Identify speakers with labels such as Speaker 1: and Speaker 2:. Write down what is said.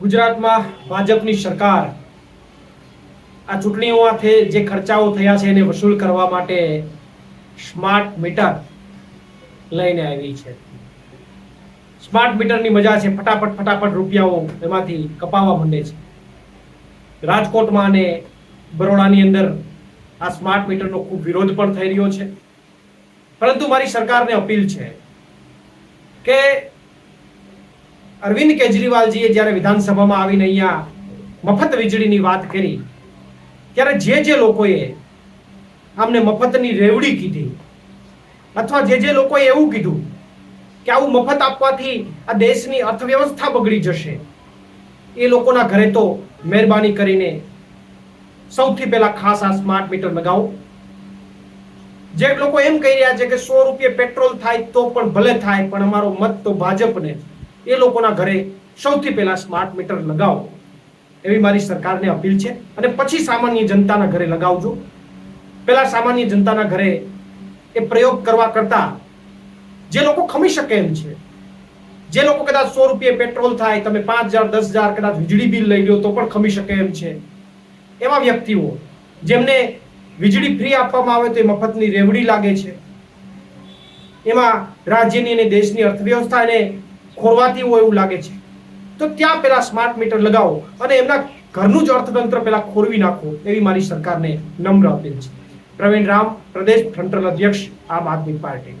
Speaker 1: ગુજરાતમાં ભાજપની સરકાર આ ચૂંટણીઓમાંથી જે ખર્ચાઓ થયા છે એને વસૂલ કરવા માટે સ્માર્ટ મીટર લઈને આવી છે. સ્માર્ટ મીટરની મજા છે, ફટાફટ ફટાફટ રૂપિયાઓ એમાંથી કપાવા માંડે છે. રાજકોટમાં અને બરોડાની અંદર આ સ્માર્ટ મીટરનો ખૂબ વિરોધ પણ થઈ રહ્યો છે. પરંતુ મારી સરકારને અપીલ છે કે અરવિંદ કેજરીવાલજીએ જ્યારે વિધાનસભામાં આવીને અહીંયા મફત વીજળીની વાત કરી, ત્યારે જે જે લોકોએ આમને મફતની રેવડી કીધી, અથવા જે જે લોકોએ એવું કીધું કે આવું મફત આપવાથી આ દેશની અર્થવ્યવસ્થા બગડી જશે, એ લોકોના ઘરે તો મહેરબાની કરીને સૌથી પહેલા ખાસ આ સ્માર્ટ મીટર લગાવો. જે લોકો એમ કહી રહ્યા છે કે સો રૂપિયા પેટ્રોલ થાય તો પણ ભલે થાય, પણ અમારો મત તો ભાજપને એ લોકોના ઘરે સૌથી પહેલા સ્માર્ટ મીટર લગાવો. એવી મારી સરકારને અપીલ છે. અને પછી સામાન્ય જનતાના ઘરે લગાવજો. પહેલા સામાન્ય જનતાના ઘરે એ પ્રયોગ કરવા કરતા જે લોકો ખમી શકે એમ છે. જે લોકો કદાચ સો રૂપિયા પેટ્રોલ થાય, તમે પાંચ હજાર, દસ હજાર કદાચ વીજળી બિલ લઈ લો તો પણ ખમી શકે એમ છે. એવા વ્યક્તિઓ જેમને વીજળી ફ્રી આપવામાં આવે તો એ મફતની રેવડી લાગે છે. એમાં રાજ્યની અને દેશની અર્થવ્યવસ્થાને ખોરવાતી હોય એવું લાગે છે. તો ત્યાં પેલા સ્માર્ટ મીટર લગાવો અને એમના ઘરનું જ અર્થતંત્ર પેલા ખોરવી નાખો એવી મારી સરકારને નમ્ર અપીલ છે. પ્રવીણ રામ, પ્રદેશ ફ્રન્ટલ અધ્યક્ષ આમ આદમી પાર્ટી.